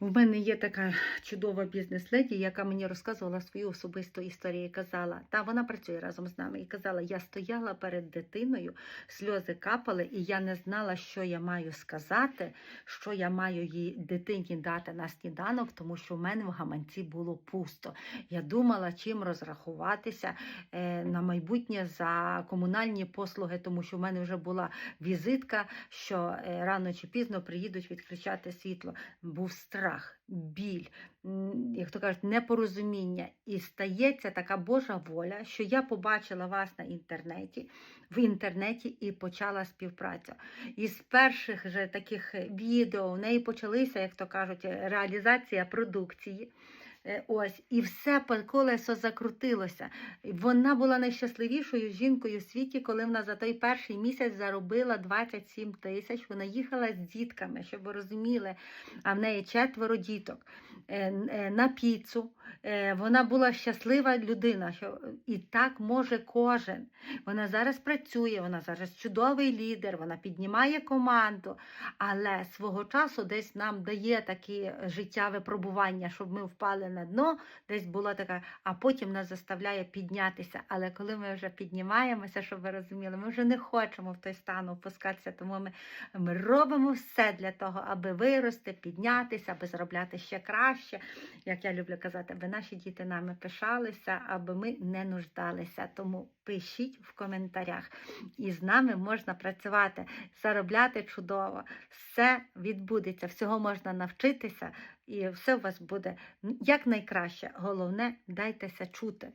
У мене є така чудова бізнес-леді, яка мені розказувала свою особисту історію і казала, та вона працює разом з нами, і казала, я стояла перед дитиною, сльози капали, і я не знала, що я маю сказати, що я маю їй дитині дати на сніданок, тому що в мене в гаманці було пусто. Я думала, чим розрахуватися е, на майбутнє за комунальні послуги, тому що в мене вже була візитка, що е, рано чи пізно приїдуть відключати світло. Був страх, горах. Біль, як то кажуть, непорозуміння. І стається така Божа воля, що я побачила вас на інтернеті, в інтернеті і почала співпрацю. І з перших же таких е, відео в неї почалися, як то кажуть, е, реалізація продукції. Е, Ось, і все колесо закрутилося. Вона була найщасливішою жінкою в світі, коли вона за той перший місяць заробила 27 тисяч. Вона їхала з дітками, щоб ви розуміли, а в неї четверо діток е, н- е, на піцу. Е, Вона була щаслива людина, що і так може кожен. Вона зараз працює, вона зараз чудовий лідер, вона піднімає команду, але свого часу десь нам дає такі життя випробування, щоб ми впали на дно, десь була така, а потім нас заставляє піднятися. Але коли ми вже піднімаємося, щоб ви розуміли, ми вже не хочемо в той стан опускатися, тому ми, ми робимо все для того, аби вирости, піднятися, аби заробляти ще краще. Як я люблю казати, аби наші діти нами пишалися, аби ми не нуждалися. Тому пишіть в коментарях. І з нами можна працювати, заробляти чудово. Все відбудеться, всього можна навчитися, і все у вас буде як найкраще. Головне, дайтеся чути.